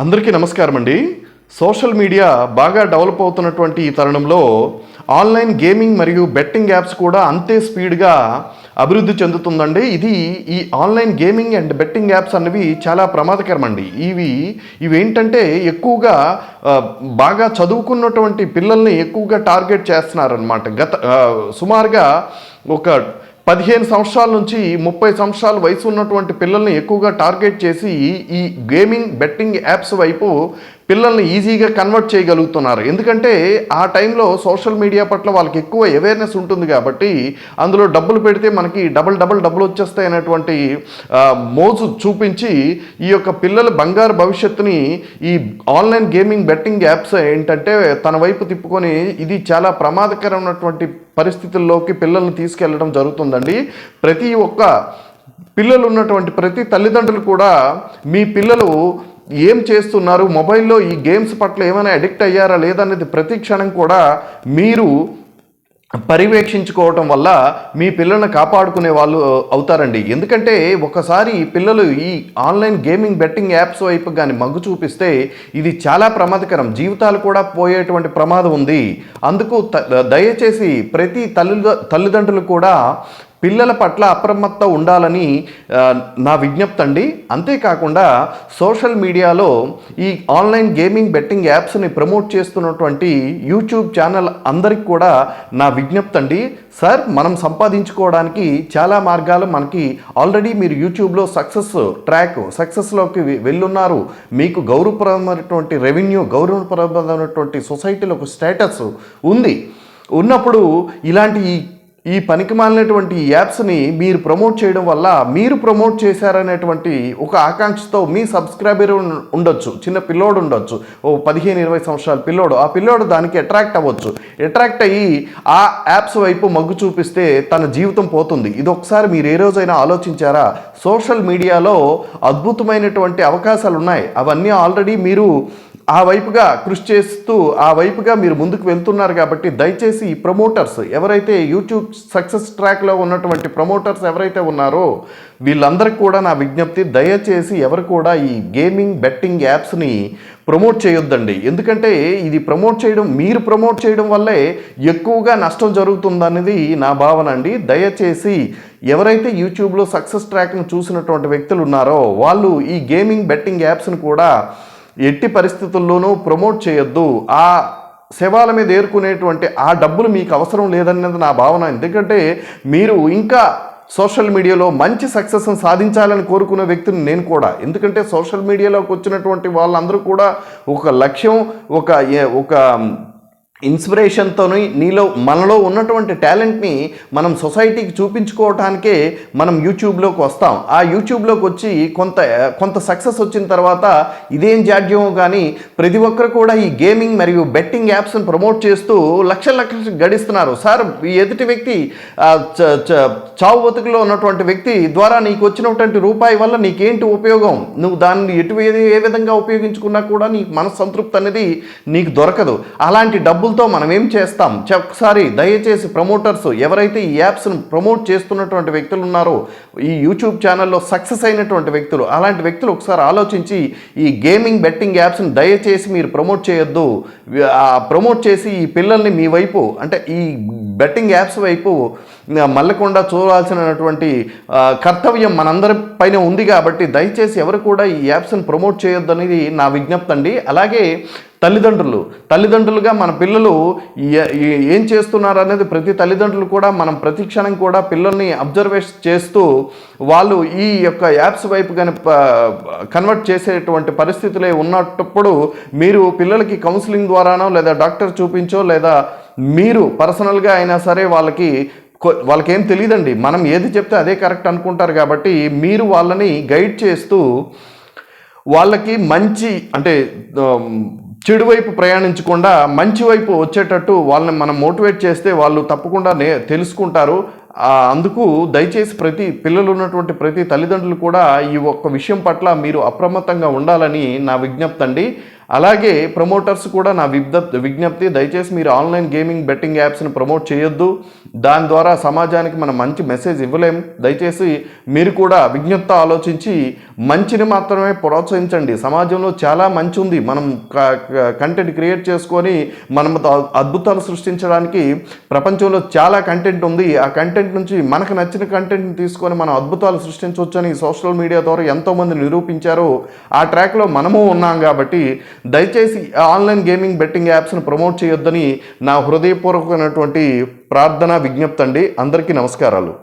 అందరికీ నమస్కారం అండి. సోషల్ మీడియా బాగా డెవలప్ అవుతున్నటువంటి ఈ తరుణంలో ఆన్లైన్ గేమింగ్ మరియు బెట్టింగ్ యాప్స్ కూడా అంతే స్పీడ్గా అభివృద్ధి చెందుతుందండి. ఇది ఈ online gaming and betting apps అన్నవి చాలా ప్రమాదకరం అండి ఇవి ఇవి ఏంటంటే ఎక్కువగా బాగా చదువుకున్నటువంటి పిల్లల్ని ఎక్కువగా టార్గెట్ చేస్తున్నారనమాట గత సుమారుగా ఒక పదిహేను సంవత్సరాల నుంచి ముప్పై సంవత్సరాల వయసు ఉన్నటువంటి పిల్లల్ని ఎక్కువగా టార్గెట్ చేసి ఈ గేమింగ్ బెట్టింగ్ యాప్స్ వైపు పిల్లల్ని ఈజీగా కన్వర్ట్ చేయగలుగుతున్నారు. ఎందుకంటే ఆ టైంలో సోషల్ మీడియా పట్ల వాళ్ళకి ఎక్కువ అవేర్నెస్ ఉంటుంది కాబట్టి అందులో డబ్బులు పెడితే మనకి డబుల్ డబుల్ డబ్బులు వచ్చేస్తాయి అనేటువంటి మోజు చూపించి ఈ యొక్క పిల్లల బంగారు భవిష్యత్తుని ఈ ఆన్లైన్ గేమింగ్ బెట్టింగ్ యాప్స్ ఏంటంటే తన వైపు తిప్పుకొని ఇది చాలా ప్రమాదకరమైనటువంటి పరిస్థితుల్లోకి పిల్లల్ని తీసుకెళ్ళడం జరుగుతుందండి. ప్రతి ఒక్క పిల్లలు ఉన్నటువంటి ప్రతి తల్లిదండ్రులు కూడా మీ పిల్లలు ఏం చేస్తున్నారు? మొబైల్లో ఈ గేమ్స్ పట్ల ఏమైనా అడిక్ట్ అయ్యారా లేదనేది ప్రతి క్షణం కూడా మీరు పర్యవేక్షించుకోవటం వల్ల మీ పిల్లల్ని కాపాడుకునే వాళ్ళు అవుతారండి. ఎందుకంటే ఒకసారి పిల్లలు ఈ ఆన్లైన్ గేమింగ్ బెట్టింగ్ యాప్స్ వైపు కానీ మగ్గు చూపిస్తే ఇది చాలా ప్రమాదకరం. జీవితాలు కూడా పోయేటువంటి ప్రమాదం ఉంది. అందుకు త- దయచేసి ప్రతి తల్లి తల్లిదండ్రులు కూడా పిల్లల పట్ల అప్రమత్త ఉండాలని నా విజ్ఞప్తి అండి అంతేకాకుండా సోషల్ మీడియాలో ఈ ఆన్లైన్ గేమింగ్ బెట్టింగ్ యాప్స్ని ప్రమోట్ చేస్తున్నటువంటి యూట్యూబ్ ఛానల్ అందరికి కూడా నా విజ్ఞప్తి అండి సార్ మనం సంపాదించుకోవడానికి చాలా మార్గాలు మనకి ఆల్రెడీ మీరు యూట్యూబ్లో సక్సెస్ ట్రాక్ సక్సెస్లోకి వెళ్ళున్నారు. మీకు గౌరవప్రదమైనటువంటి రెవెన్యూ గౌరవప్రదమైనటువంటి సొసైటీలో ఒక స్టేటస్ ఉంది. ఉన్నప్పుడు ఇలాంటి ఈ పనికి మాలినటువంటి ఈ యాప్స్ని మీరు ప్రమోట్ చేయడం వల్ల మీరు ప్రమోట్ చేశారనేటువంటి ఒక ఆకాంక్షతో మీ సబ్స్క్రైబర్ ఉండొచ్చు. చిన్న పిల్లోడు ఉండొచ్చు. ఓ పదిహేను ఇరవై సంవత్సరాల పిల్లోడు. ఆ పిల్లోడు దానికి అట్రాక్ట్ అవ్వచ్చు. అట్రాక్ట్ అయ్యి ఆ యాప్స్ వైపు మగ్గు చూపిస్తే తన జీవితం పోతుంది. ఇది ఒకసారి మీరు ఏ రోజైనా ఆలోచించారా? సోషల్ మీడియాలో అద్భుతమైనటువంటి అవకాశాలు ఉన్నాయి అవన్నీ ఆల్రెడీ మీరు ఆ వైపుగా కృషి చేస్తూ ఆ వైపుగా మీరు ముందుకు వెళ్తున్నారు కాబట్టి దయచేసి ఈ ప్రమోటర్స్ ఎవరైతే యూట్యూబ్ సక్సెస్ ట్రాక్లో ఉన్నటువంటి ప్రమోటర్స్ ఎవరైతే ఉన్నారో వీళ్ళందరికీ కూడా నా విజ్ఞప్తి దయచేసి ఎవరు కూడా ఈ గేమింగ్ బెట్టింగ్ యాప్స్ని ప్రమోట్ చేయొద్దండి. ఎందుకంటే ఇది ప్రమోట్ చేయడం మీరు ప్రమోట్ చేయడం వల్లే ఎక్కువగా నష్టం జరుగుతుందనేది నా భావన అండి. దయచేసి ఎవరైతే యూట్యూబ్లో సక్సెస్ ట్రాక్ను చూసినటువంటి వ్యక్తులు ఉన్నారో వాళ్ళు ఈ గేమింగ్ బెట్టింగ్ యాప్స్ని కూడా ఎట్టి పరిస్థితుల్లోనూ ప్రమోట్ చేయొద్దు. ఆ శవాల మీద ఏరుకునేటువంటి ఆ డబ్బులు మీకు అవసరం లేదన్నది నా భావన. ఎందుకంటే మీరు ఇంకా సోషల్ మీడియాలో మంచి సక్సెస్ని సాధించాలని కోరుకునే వ్యక్తిని నేను కూడా. ఎందుకంటే సోషల్ మీడియాలోకి వచ్చినటువంటి వాళ్ళందరూ కూడా ఒక లక్ష్యం ఒక ఏ- ఒక ఇన్స్పిరేషన్తోని నీలో మనలో ఉన్నటువంటి టాలెంట్ని మనం సొసైటీకి చూపించుకోవటానికే మనం యూట్యూబ్లోకి వస్తాం. ఆ యూట్యూబ్లోకి వచ్చి కొంత కొంత సక్సెస్ వచ్చిన తర్వాత ఇదేం జాడ్యమో కానీ ప్రతి ఒక్కరు కూడా ఈ గేమింగ్ మరియు బెట్టింగ్ యాప్స్ని ప్రమోట్ చేస్తూ లక్షల లక్షలు గడిస్తున్నారు. సార్ ఈ ఎదుటి వ్యక్తి చ- చ- చావు బతుకులో ఉన్నటువంటి వ్యక్తి ద్వారా నీకు వచ్చినటువంటి రూపాయి వల్ల నీకేంటి ఉపయోగం? నువ్వు దాన్ని ఎటు ఏ విధంగా ఉపయోగించుకున్నా కూడా నీకు మనస్సంతృప్తి అనేది నీకు దొరకదు. అలాంటి డబ్బులతో మనం ఏం చేస్తాం? ఒకసారి దయచేసి ప్రమోటర్స్ ఎవరైతే ఈ యాప్స్ను ప్రమోట్ చేస్తున్నటువంటి వ్యక్తులు ఉన్నారో ఈ యూట్యూబ్ ఛానల్లో సక్సెస్ అయినటువంటి వ్యక్తులు అలాంటి వ్యక్తులు ఒకసారి ఆలోచించి ఈ గేమింగ్ బెట్టింగ్ యాప్స్ని దయచేసి మీరు ప్రమోట్ చేయొద్దు. ప్రమోట్ చేసి ఈ పిల్లల్ని మీ వైపు అంటే ఈ బెట్టింగ్ యాప్స్ వైపు మల్లకుండా చూడాల్సినటువంటి కర్తవ్యం మనందరి పైన ఉంది కాబట్టి దయచేసి ఎవరు కూడా ఈ యాప్స్ని ప్రమోట్ చేయొద్దు అనేది నా విజ్ఞప్తి అండి. అలాగే తల్లిదండ్రులు. తల్లిదండ్రులుగా మన పిల్లలు ఏం చేస్తున్నారు అనేది ప్రతి తల్లిదండ్రులు కూడా మనం ప్రతి క్షణం కూడా పిల్లల్ని అబ్జర్వేషన్ చేస్తూ వాళ్ళు ఈ యొక్క యాప్స్ వైపు కానీ కన్వర్ట్ చేసేటువంటి పరిస్థితులే ఉన్నప్పుడు మీరు పిల్లలకి కౌన్సిలింగ్ ద్వారానో లేదా డాక్టర్ చూపించో లేదా మీరు పర్సనల్గా అయినా సరే వాళ్ళకి వాళ్ళకేం తెలియదండి మనం ఏది చెప్తే అదే కరెక్ట్ అనుకుంటారు కాబట్టి మీరు వాళ్ళని గైడ్ చేస్తూ వాళ్ళకి మంచి అంటే చెడు వైపు ప్రయాణించకుండా మంచి వైపు వచ్చేటట్టు వాళ్ళని మనం మోటివేట్ చేస్తే వాళ్ళు తప్పకుండా నే తెలుసుకుంటారు. అందుకు దయచేసి ప్రతి పిల్లలు ఉన్నటువంటి ప్రతి తల్లిదండ్రులు కూడా ఈ ఒక్క విషయం పట్ల మీరు అప్రమత్తంగా ఉండాలని నా విజ్ఞప్తి అండి అలాగే ప్రమోటర్స్ కూడా నా విజ్ఞప్తి విజ్ఞప్తి దయచేసి మీరు ఆన్లైన్ గేమింగ్ బెట్టింగ్ యాప్స్ని ప్రమోట్ చేయొద్దు. దాని ద్వారా సమాజానికి మనం మంచి మెసేజ్ ఇవ్వలేం. దయచేసి మీరు కూడా విజ్ఞప్త ఆలోచించి మంచిని మాత్రమే ప్రోత్సహించండి. సమాజంలో చాలా మంచి ఉంది మనం కంటెంట్ క్రియేట్ చేసుకొని మనం అద్భుతాలు సృష్టించడానికి ప్రపంచంలో చాలా కంటెంట్ ఉంది. ఆ కంటెంట్ నుంచి మనకు నచ్చిన కంటెంట్ని తీసుకొని మనం అద్భుతాలు సృష్టించవచ్చని సోషల్ మీడియా ద్వారా ఎంతోమంది నిరూపించారు. ఆ ట్రాక్లో మనము ఉన్నాం కాబట్టి దయచేసి ఆన్లైన్ గేమింగ్ బెట్టింగ్ యాప్స్ను ప్రమోట్ చేయొద్దని నా హృదయపూర్వకమైనటువంటి ప్రార్థన విజ్ఞప్తి అండి. అందరికీ నమస్కారాలు.